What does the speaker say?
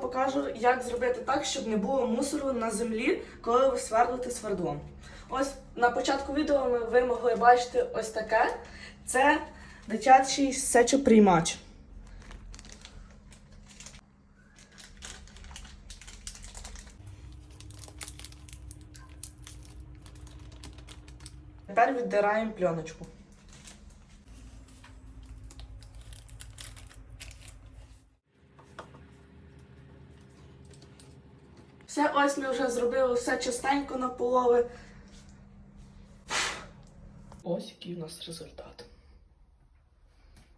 покажу, як зробити так, щоб не було мусору на землі, коли ви свердлите свердлом. Ось на початку відео ви могли бачити ось таке. Це дитячий сечоприймач. Тепер віддираємо пленочку. Все, ось ми вже зробили все частенько на полови. Ось який у нас результат.